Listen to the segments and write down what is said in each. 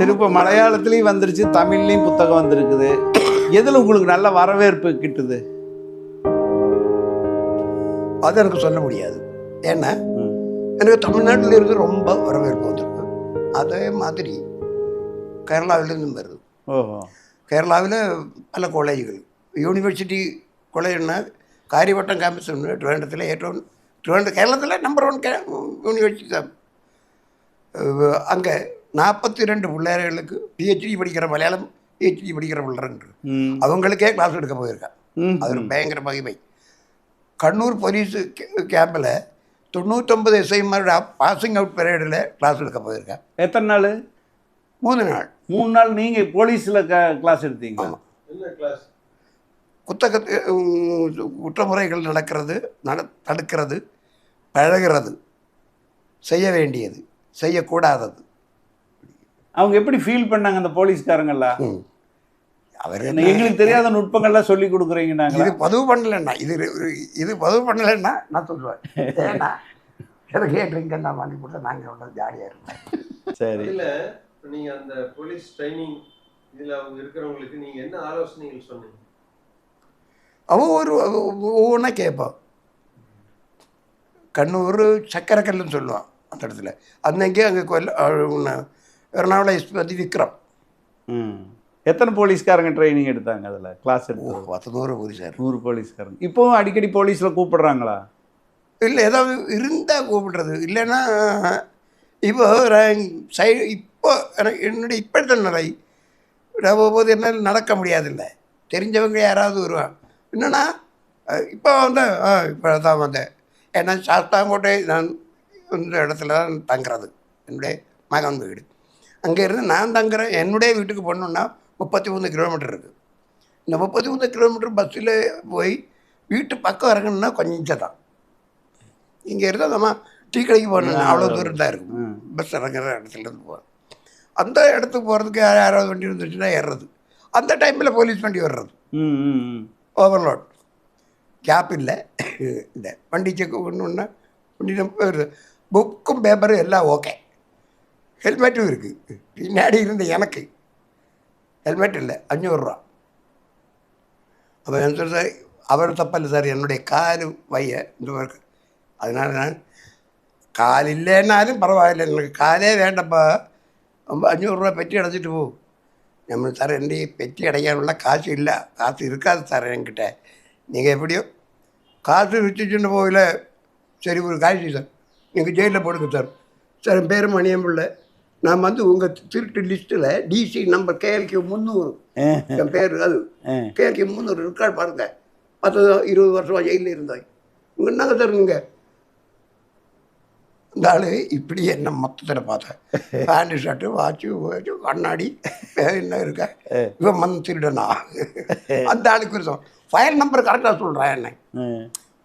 சரி இப்போ மலையாளத்துலேயும் வந்துருச்சு தமிழ்லேயும் புத்தகம் வந்திருக்குது எதில் உங்களுக்கு நல்ல வரவேற்பு கிட்டுது அது எனக்கு சொல்ல முடியாது ஏன்னா ம். எனக்கு தமிழ்நாட்டில் இருந்து ரொம்ப வரவேற்பு வந்திருக்கு அதே மாதிரி കേരളാവിലും വരുന്നു ஓஹோ കേരളാവിൽ പല കോളേജുകൾ യൂണിവേഴ്സിറ്റി കോളേജ് കാര്യവട്ടം ക്യാമ്പസ് ഉണ്ട് ട്രിവാൻഡ്രത്തിലെ ഏറ്റവും ട്രിവാൻഡ്രം കേരളത്തിലെ നമ്പർ വൺ யூனிவர்சிட்டி தான் அங்கே நாற்பத்தி ரெண்டு பிள்ளைகளுக்கு பிஹெச்டி படிக்கிற மலையாளம் பிஹெச்டி படிக்கிற பிள்ளைன்ற அவங்களுக்கே கிளாஸ் எடுக்க போயிருக்கேன் அது ஒரு பயங்கர மகிமை. கண்ணூர் போலீஸ் கேம்பில் தொண்ணூற்றொம்பது எஸ்ஐமாரோட பாசிங் அவுட் பீரியடில் கிளாஸ் எடுக்க போயிருக்கேன் எத்தனை நாள்? மூணு நாள். மூணு நாள் நீங்கள் போலீஸில் க கிளாஸ் எடுத்தீங்க ஆமாம் குற்றமுறைகள் நடக்கிறது நட தடுக்கிறது பழகிறது செய்ய வேண்டியது செய்யக்கூடாதது. அவங்க எப்படி ஃபீல் பண்ணாங்க அந்த போலீஸ்காரங்கெல்லாம் ம். அவர் என்ன, எங்களுக்கு தெரியாத நுட்பங்கள்லாம் சொல்லி கொடுக்குறீங்க நாங்களா? இது பதிவு பண்ணலன்னா இது இது பதிவு பண்ணலைன்னா நான் சொல்லுவேன். ஏன்னா எனக்கு ட்ரிங்க் நான் வாங்கி கொடுத்தா நாங்கள் அவ்வளோ ஜாலியாக இருப்பேன் சரி. இதுல நீங்க அந்த போலீஸ் ட்ரைனிங் இதுல அவங்க இருக்கிறவங்களுக்கு நீங்க என்ன ஆலோசனைகள் சொன்னீங்க? அவன் ஒரு ஒவ்வொன்றா கேட்பான் கண்ணூர் சக்கரக்கல்லுன்னு சொல்லுவான் அந்த இடத்துல. அன்னைக்கு அங்கே கொல்ல எர்ணாகுளம் எஸ்பி விக்ரம். எத்தனை போலீஸ்காரங்க ட்ரைனிங் எடுத்தாங்க அதில்? கிளாஸ் எடுத்து பத்து நூறு போலீஸார். நூறு போலீஸ்காரங்க. இப்போவும் அடிக்கடி போலீஸில் கூப்பிடுறாங்களா? இல்லை ஏதாவது இருந்தால் கூப்பிடுறது. இல்லைன்னா இப்போ சை இப்போ எனக்கு என்னுடைய இப்படித்த நிலை. போது என்னால் நடக்க முடியாதில்லை. தெரிஞ்சவங்க யாராவது வருவாங்க. என்னென்னா இப்போ வந்து இப்போ தான் வந்தேன். ஏன்னா சாத்தாங்கோட்டை நான் இந்த இடத்துல தான் தங்குறது. என்னுடைய மகன் வீடு. அங்கே இருந்து நான் தங்குறேன் என்னுடைய வீட்டுக்கு போகணுன்னா முப்பத்தி மூணு கிலோமீட்டர் இருக்குது இந்த முப்பத்தி மூணு கிலோமீட்டர் பஸ்ஸில் போய் வீட்டு பக்கம் இறங்கணுன்னா கொஞ்சம் தான் இங்கே இருந்தால் நம்ம டீ கடைக்கு போகணும் அவ்வளோ தூரம் தான் இருக்கும். பஸ் இறங்குற இடத்துல இருந்து போகிறோம் அந்த இடத்துக்கு போகிறதுக்கு யார் யாராவது வண்டி இருந்துச்சுன்னா ஏறுறது. அந்த டைமில் போலீஸ் வண்டி வர்றது. ஓவர்லோட் கேப் இல்லை. இல்லை வண்டி செக் பண்ணணுன்னா வண்டி வருது புக்கும் பேப்பரும் எல்லாம் ஓகே ஹெல்மெட்டும் இருக்குது பின்னாடி இருந்த எனக்கு. ஹெல்மெட் இல்லை அஞ்சூறுரூவா அப்போ என்ன சார் அவர் தப்பல்ல சார் என்னுடைய கால் வைய இந்த ஒரு அதனால் நான் கால் இல்லைன்னாலும் பரவாயில்ல எனக்கு காலே வேண்டப்பா ரொம்ப அஞ்சூறுரூவா பெட்டி அடைச்சிட்டு போ. நம்ம சார் என்னை பெட்டி அடைக்கானுள்ள காசு இல்லை காசு இருக்காது சார் என்கிட்ட. நீங்கள் எப்படியோ காசு வச்சுச்சுன்னு போகல. சரி ஒரு காசு சார். நீங்கள் ஜெயிலில் போடுங்க சார். சார் பேர் மணியம் நான் வந்து உங்கள் திருட்டு லிஸ்ட்டில் டிசி நம்பர் கேஎல்கே முந்நூறு. என் பேர் அது. கேஎல்கே முந்நூறு இருக்காது பாருங்க. பத்து இருபது வருஷமா ஜெயிலில் இருந்தாய் உங்கள் என்னங்க சார் நீங்கள் இந்த ஆள் இப்படி என்ன மொத்தத்தில் பார்த்தேன் பேண்ட் ஷர்ட்டு வாட்சு வாட்சு கண்ணாடி என்ன இருக்க? இவன் மண் திருடனா? அந்த ஆளுக்கு இருக்கும் ஃபைல் நம்பர் கரெக்டாக சொல்கிறேன் என்ன.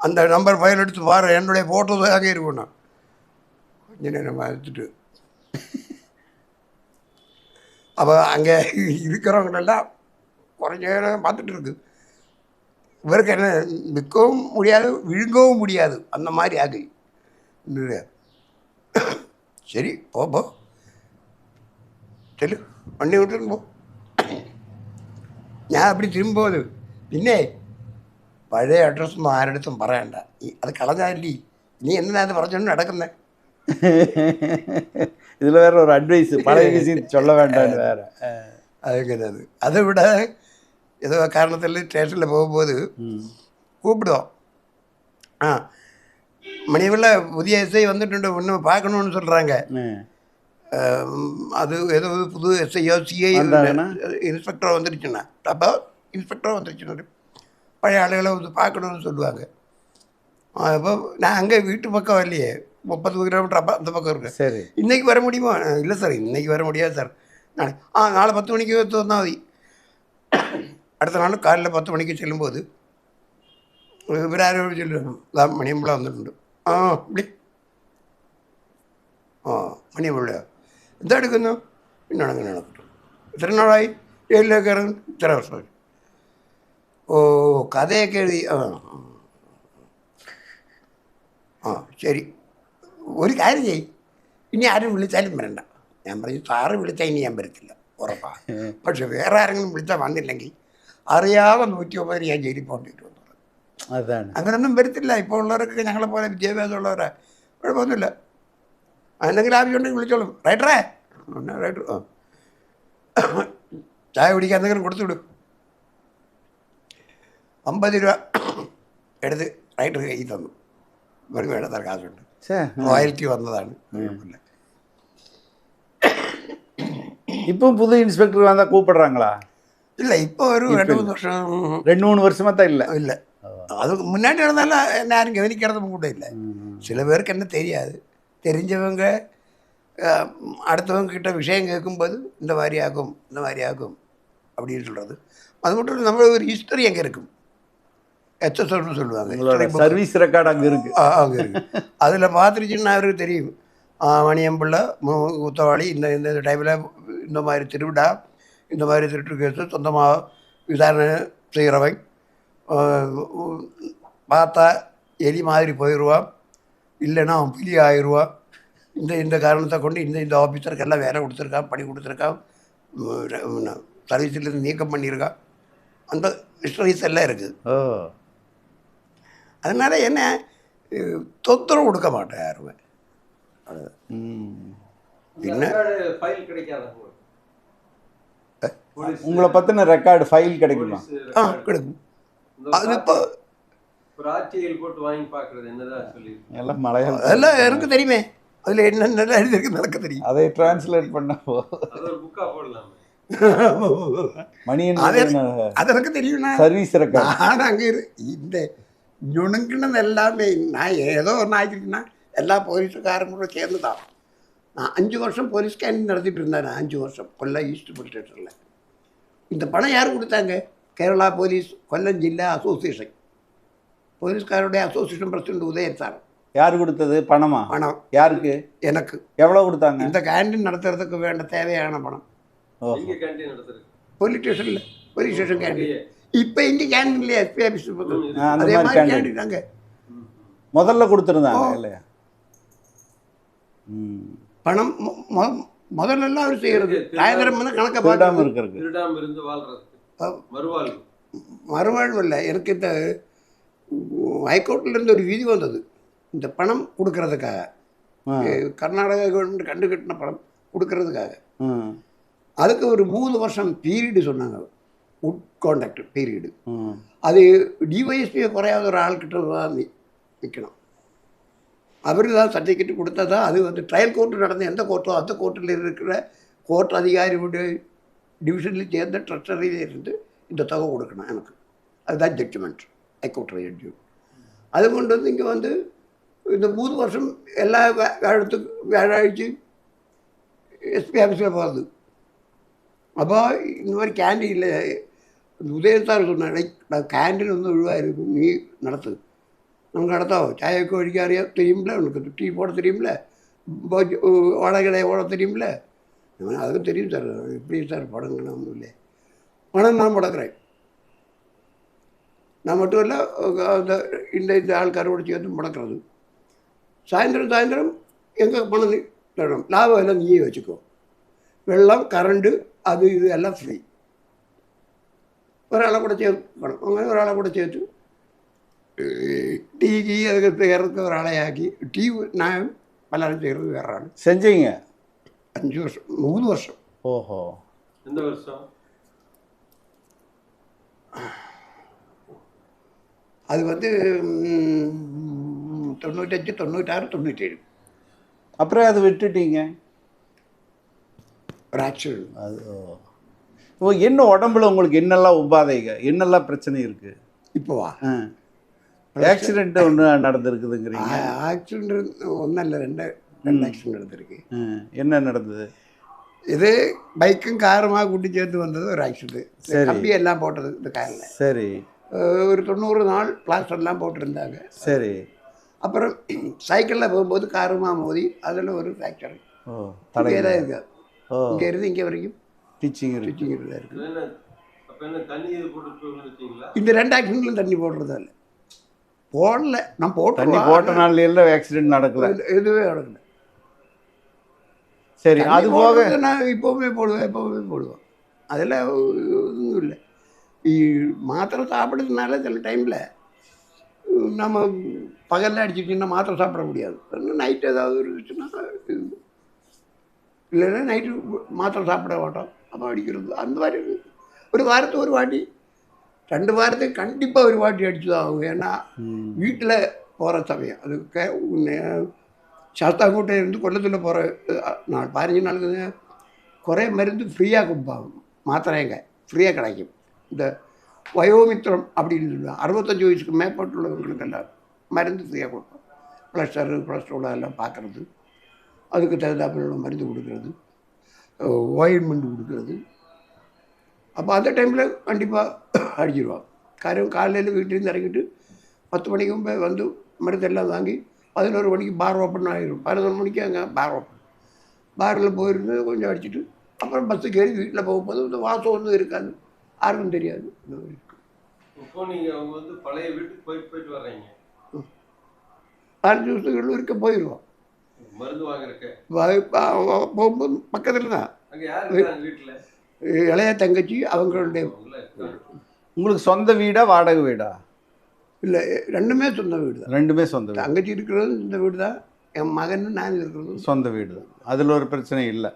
அந்த நம்பர் ஃபைல் எடுத்து பாரு என்னுடைய ஃபோட்டோ அங்கே இருக்கணும் கொஞ்ச நேரம் எடுத்துட்டு. அப்போ அங்கே இருக்கிறவங்களெல்லாம் குறைஞ்ச நேரம் பார்த்துட்டு இருக்கு இவருக்கு என்ன விற்கவும் முடியாது விழுங்கவும் முடியாது அந்த மாதிரி ஆகு இல்லையா? சரி போ போ ചെല്ലു വണ്ടി വിട്ടിട്ട് പോ ഞാൻ அப்படி திரும்பும்போது പിന്നെ പഴയ അഡ്രസ്സൊന്നും ആരടുത്തും പറയണ്ട ഈ- അത് കളഞ്ഞാലി നീ എന്തിനാ അത് പറഞ്ഞുകൊണ്ട് നടക്കുന്നേ இதுல வேற ஒரு அட்வைஸ் பழைய விஷயம் சொல்ல வேண்டாம்னு வேற ஆ. அதுங்கிறது அது அதை விட ஏதோ காரணத்தில் ஸ்டேஷனில் போகும்போது. கூப்பிடுவோம் ஆ மணிவில் புதிய எஸ்ஐ வந்துட்டு ஒன்று பார்க்கணுன்னு சொல்கிறாங்க. அது ஏதோ புது எஸ்ஐயோ சிஐ? இன்ஸ்பெக்டர் வந்துருச்சுன்னா அப்போ இன்ஸ்பெக்டர் வந்துருச்சுன்னு பழைய ஆளுகளை வந்து பார்க்கணும்னு சொல்லுவாங்க அப்போ நான் அங்கே வீட்டு பக்கம் வரலையே முப்பது கிலோமீட்டர் அப்போ அந்த பக்கம் இருக்கேன் சரி இன்னைக்கு வர முடியுமா இல்லை சார் இன்னைக்கு வர முடியாது சார் நாளை ஆ நாளை பத்து மணிக்கு வந்து வந்தால் மதி அடுத்த நாள் காலைல பத்து மணிக்கு செல்லும்போது ഇവരാരോട് ചെല്ലും ഇതാ മണിയമ്പിള വന്നിട്ടുണ്ട് ആ വിളി ആ മണിയമ്പിളയോ എന്താ എടുക്കുന്നു പിന്നെ അങ്ങനെ നടക്കട്ടെ ഇത്ര നാളായി ജയിലിലേക്ക് ഇറങ്ങും ഇത്ര വർഷമായി ഓ കഥയൊക്കെ എഴുതി ആ ആ ശരി ഒരു കാര്യം ചെയ് ഇനി ആരും വിളിച്ചാലും വരണ്ട. ഞാൻ പറഞ്ഞു സാറ് വിളിച്ചാൽ ഇനി ഞാൻ വരത്തില്ല. ഉറപ്പാ. പക്ഷെ വേറെ ആരെങ്കിലും വിളിച്ചാൽ വന്നില്ലെങ്കിൽ അറിയാതെ നൂറ്റി ഒമ്പതിന് ഞാൻ ജയിലിൽ പോകേണ്ടി വരും അതാണ്. അങ്ങനൊന്നും വരത്തില്ല. ഇപ്പോൾ ഉള്ളവരൊക്കെ ഞങ്ങളെ പോലെ വിദ്യാഭ്യാസമുള്ളവരെ. കുഴപ്പമൊന്നുമില്ല. എന്തെങ്കിലും ആവശ്യമുണ്ടെങ്കിൽ വിളിച്ചോളും. റൈറ്ററേ? റൈഡർ റൈറ്റർ ആ. ചായ കുടിക്കാൻ എന്തെങ്കിലും കൊടുത്തു വിടും. അമ്പത് രൂപ എടുത്ത് റൈറ്റർ കയ്യിൽ തന്നു. ഒരു വേണ്ട തര കാശുണ്ട് ഛേ റോയൽറ്റി വന്നതാണ് കുഴപ്പമില്ല இப்போ புது இன்ஸ்பெக்டர் வந்தா கூப்பிடுறாங்களா ഇല്ല ഇപ്പോൾ ഒരു രണ്ട് മൂന്ന് വർഷം ரெண்டு மூணு வருஷமா தான் இல்ல இல்லை அது முன்னாடி நடந்தாலும் என்ன யாரும் கவனிக்கிறதும் கூட இல்லை சில பேருக்கு என்ன தெரியாது தெரிஞ்சவங்க அஹ், அடுத்தவங்க கிட்ட விஷயம் கேட்கும்போது இந்த மாதிரி ஆகும் இந்த மாதிரி ஆகும் அப்படின்னு சொல்கிறது அது மட்டும் இல்லை நம்ம ஒரு ஹிஸ்டரி அங்கே இருக்கும் எச்எஸ்எல்னு சொல்லுவாங்க. சர்வீஸ் ரெக்கார்டு அங்க இருக்கு. அங்கே இருக்கு. அதில் பார்த்துருச்சுன்னா அவருக்கு தெரியும். மணியம்பிள்ளை குத்தவாளி இந்த இந்த டைமில் இந்த மாதிரி திருவிழா இந்த மாதிரி திருட்டு கேஸு சொந்தமாக விசாரணை செய்கிறவன் பார்த்தா எலி மாதிரி போயிடுவான் இல்லைன்னா அவன் புலி ஆயிடுவான் இந்த இந்த காரணத்தை கொண்டு இந்த இந்த ஆஃபீஸருக்கெல்லாம் வேலை கொடுத்துருக்கான் பணி கொடுத்துருக்கான். சர்வீஸ்லேருந்து நீக்கம் பண்ணியிருக்கான். அந்த ஹிஸ்டரிஸ் எல்லாம் இருக்குது அதனால என்ன தொந்தரவு கொடுக்க மாட்டேன் யாருமே ம். பின்ன? ஃபைல் கிடைக்காத போலீஸ் உங்களை பத்தின ரெக்கார்டு ஃபைல் கிடைக்குமா? ஆ. கிடைக்கும். அது இப்போ ஒரு ஆர்டிஐல் போட்டு வாங்கி பார்க்கறது என்னதான் சொல்லி எல்லாம் மலையாளம். அதெல்லாம் எனக்கு தெரியுமே. அதில் என்னென்ன எழுதிருக்கு எனக்கு தெரியும். அதை டிரான்ஸ்லேட் பண்ண அது ஒரு புக்கா போடலாமே. மணியன் அது அது எனக்கு தெரியும்ண்ணா சர்வீஸ் ரெக்கார்டு நான் அங்கே இரு இந்த நுணுங்கினது எல்லாமே நான் ஏதோ ஒன்று ஆகிருக்குன்னா எல்லா போலீஸுக்காரங்க கூட சேர்ந்து தான் நான் அஞ்சு வருஷம் போலீஸ் கேண்டிங் நடத்திட்டு இருந்தேன் அஞ்சு வருஷம் கொல்லம் ஈஸ்ட் ஸ்டேஷனில் இந்த பணம் யார் கொடுத்தாங்க கேரளா போலீஸ் கொல்லம் ஜில்லா அசோசியேஷன் போலீஸ்காரோடைய அசோசியேஷன் பிரசிடண்ட் உதயன் சார் யார் கொடுத்தது பணமா பணம் யாருக்கு எனக்கு எவ்வளவு கொடுத்தாங்க இந்த கேண்டீன் நடத்துறதுக்கு வேண்ட தேவையான பணம் கேண்டீன் போலீஸ் ஸ்டேஷனில் போலீஸ் ஸ்டேஷன் கேண்டீன். இப்போ இங்கே கேண்டீன்லேயே எஸ்பி ஆஃபீஸ் பக்கம் ஆ, அந்த அதே மாதிரி ம். முதல்ல கொடுத்துருந்தாங்க இல்லையா? பணம் மொ- மொ- முதல்லலாம் அவர் திருடாம- சாயந்தரம் வந்து கணக்கை இருக்கிறதுக்கு திருடாம இருந்து வாழ்றதுக்கு. மறுவாழ்வு. இல்லை. எனக்கு இந்த ஹைகோர்ட்லேருந்து ஒரு விதி வந்தது. இந்த பணம் கொடுக்கறதுக்காக. கர்நாடகா கவர்மெண்ட் கண்டு கட்டின பணம் கொடுக்கறதுக்காக. அதுக்கு ஒரு மூணு வருஷம் பீரியடு சொன்னாங்க அது டிஒஎஸ்பியை குறையாத ஒரு ஆள்கிட்ட தான் நி- நிற்கணும் அவர் தான் சர்டிஃபிகேட் கொடுத்தா தான் அது வந்து ட்ரையல் கோர்ட்டு நடந்த எந்த கோர்ட்டோ அந்த கோர்ட்டில் இருக்கிற கோர்ட் அதிகாரியுடைய டிவிஷனில் சேர்ந்த ட்ரஸ்டரியில் இருந்து இந்த தொகை கொடுக்கணும் எனக்கு. அதுதான் ஜட்ஜ்மெண்ட் ஹைகோர்ட் ஜட்ஜ்மெண்ட் அது கொண்டு வந்து இங்கே வந்து இந்த மூணு வருஷம் எல்லா வே- வேழத்துக்கு வியாழாഴ്ച எஸ்பி ஆஃபீஸில் போகிறது அப்போ இந்த மாதிரி உதயன் சார் சொன்னார் "டேய், நான் கேண்டீன் வந்து ஒழுவாயிருக்கும் நீ நடத்து നമുക്ക് നടത്താവോ ചായയൊക്കെ ഒഴിക്കാൻ അറിയാം தெரியும்ல உனக்கு டீ போட தெரியும்ல பஜ்- வடகடை ஓட தெரியும்ல நான் அதுக்கு தெரியும் சார் எப்படி சார் படங்கள்லாம் ஒன்றும் இல்லை பணம் நான் முடக்கிறேன் நான் மட்டும் இல்லை அந்த இந்த இந்த ஆள்காரோடு சேர்த்து முடக்கிறது சாயந்தரம் சாயந்தரம் எங்கே பணம் நீ- தரணும் லாபம் எல்லாம் நீயே வச்சுக்கோ வெள்ளம் கரண்டு அது இது எல்லாம் ஃப்ரீ ഒരാളെ கூட ചേർക്കണം അങ്ങനെ ഒരാളെ കൂടെ ചേർത്തു. டீ கீ அதுக்கு சேர்றதுக்கு ஒரு ஆளையாக்கி டீ நான் பலரும் சேர்றது வேற ஆள் செஞ்சீங்க அஞ்சு வருஷம் மூணு வருஷம் ஓஹோ எந்த வருஷம் அது வந்து தொண்ணூற்றஞ்சு தொண்ணூற்றாறு தொண்ணூற்றேழு அப்புறம் அதை விட்டுட்டீங்க ஒரு ஆக்சுவல் அது ஓ என்ன உடம்புல உங்களுக்கு என்னெல்லாம் உபாதைங்க என்னெல்லாம் பிரச்சனை இருக்கு? இப்போவா ஆக்சிடென்ட் ஒன்று நடந்திருக்குதுங்கிறீங்க. ஆக்சிடென்ட் ஒன்றല്ല ரெண்டு ரெண்டு ஆக்சிடென்ட் நடந்திருக்கு. என்ன நடந்தது? இது பைக்கும் காருமாக கூட்டி சேர்த்து வந்தது ஒரு ஆக்சிடென்ட். கம்பி எல்லாம் போட்டது இந்த காரில். சரி. ஒரு தொண்ணூறு நாள் பிளாஸ்டர்லாம் போட்டிருந்தாங்க. சரி. அப்புறம் சைக்கிளில் போகும்போது காருமா மோதி அதில் ஒரு ஃப்ராக்சர் ஓ இங்கே தான் இருக்கு. இங்கே இருந்து இங்கே வரைக்கும் டீச்சிங் தான் இருக்குது தண்ணி இந்த ரெண்டு ஆக்சிடென்ட்லையும் தண்ணி போடுறதா இல்லை போடல. நான் தண்ணி போட்டு போட்ட நாள்ல எல்லாம் ஆக்சிடென்ட் நடக்கல? எதுவே நடக்கல. சரி தண்ணி அது போக நான் இப்போவுமே போடுவேன் எப்போவுமே போடுவேன். அதில் ஒன்றும் இல்லை. மாத்திரை சாப்பிட்றதுனால சில டைமில் நம்ம பகலில் அடிச்சிட்டிங்கன்னா மாத்திரை சாப்பிட முடியாது. நைட் ஏதாவது இருந்துச்சுன்னா. இல்லைன்னா நைட்டு மாத்திரை சாப்பிட மாட்டோம். அப்போ அடிக்கிறது அந்த மாதிரி. ஒரு வாரத்துக்கு ஒரு வாட்டி ரெண்டு வாரத்துக்கு கண்டிப்பாக ஒரு வாட்டி அடிச்சு தான் ஆகும் ஏன்னா. வீட்டில் போகிற சமயம். அது கே- உன்னை- சாஸ்தாங்கோட்டை இருந்து கொல்லத்தில் போகிற நாள் பதினஞ்சு நாளுக்கு குறைய மருந்து ஃப்ரீயாக கொடுப்பாங்க. மாத்திரைங்க ஃப்ரீயாக கிடைக்கும். இந்த வயோமித்திரம் அப்படின்னு சொல்லுவாங்க. அறுபத்தஞ்சு வயசுக்கு மேற்பட்டுள்ளவங்களுக்கெல்லாம் மருந்து ஃப்ரீயாக கொடுப்போம் ப்ளஷரு கொலஸ்ட்ரால் எல்லாம் பார்க்குறது. அதுக்கு தகுந்தாப்புல மருந்து கொடுக்கறது. ஆயின்மெண்ட் கொடுக்கறது. அப்போ அந்த டைமில் கண்டிப்பாக அடிச்சிருவான் காரம் காலையில் வீட்டிலேருந்து இறங்கிட்டு பத்து மணிக்கு போய் வந்து மருந்தெல்லாம் வாங்கி பதினோரு மணிக்கு பார் ஓப்பன் ஆகிடும் பதினொரு மணிக்கு அங்கே பார் ஓப்பன் பாரில் போயிருந்து கொஞ்சம் அடிச்சுட்டு அப்புறம் பஸ்ஸுக்கு ஏறி வீட்டில் போகும்போது இந்த வாசம் ஒன்றும் இருக்காது. யாருக்கும் தெரியாது. இந்த மாதிரி. இப்போ நீங்க அவங்க வந்து பழைய வீட்டுக்கு போயிட்டு போயிட்டு வர்றீங்க. பதினஞ்சு வருஷத்துக்குள்ள இருக்க போயிடுவோம் பக்கத்தில் தான். இளைய தங்கச்சி அவங்களுடைய. உங்களுக்கு சொந்த வீடா வாடகை வீடா? இல்லை ரெண்டுமே சொந்த வீடு தான் ரெண்டுமே சொந்த வீடு. தங்கச்சி இருக்கிறது இந்த வீடு தான் என் மகன் நான் இருக்கிறது சொந்த வீடு. தான் அதில் ஒரு பிரச்சனை இல்லை.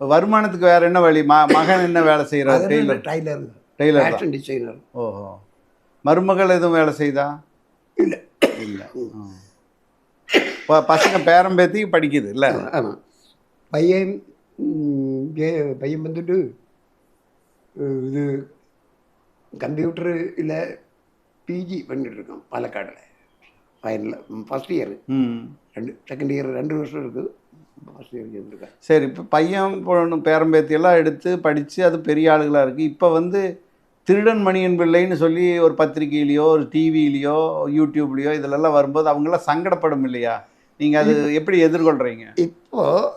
வருமானத்துக்கு வேற என்ன வழி? ம மகன் என்ன வேலை செய்கிறார் டெய்லர். டெய்லர்? தான் ஃபேஷன் டிசைனர் ஓஹோ. மருமகள் எதுவும் வேலை செய்தா? இல்லை. இல்லை. பசங்க பேரம்பேத்தி படிக்குது இல்லை? ஆமாம் பையன் பையன் வந்துட்டு இது கம்ப்யூட்டரு இல்லை பிஜி பண்ணிட்டு பாலக்காடில். ஃபைனலில் ஃபஸ்ட் இயர் ரெண்டு செகண்ட் இயர் ரெண்டு வருஷம் இருக்குது ஃபஸ்ட் இயர் சரி இப்போ பையன் பொண்ணு பேரம்பேத்தி எல்லாம் எடுத்து படித்து அது பெரிய ஆளுகளாக இருக்குது இப்போ வந்து திருடன் மணியன் பிள்ளைன்னு சொல்லி ஒரு பத்திரிக்கையிலையோ ஒரு டிவிலையோ யூடியூப்லேயோ இதிலெல்லாம் வரும்போது அவங்களாம் சங்கடப்படும் இல்லையா? நீங்கள் அது எப்படி எதிர்கொள்கிறீங்க இப்போது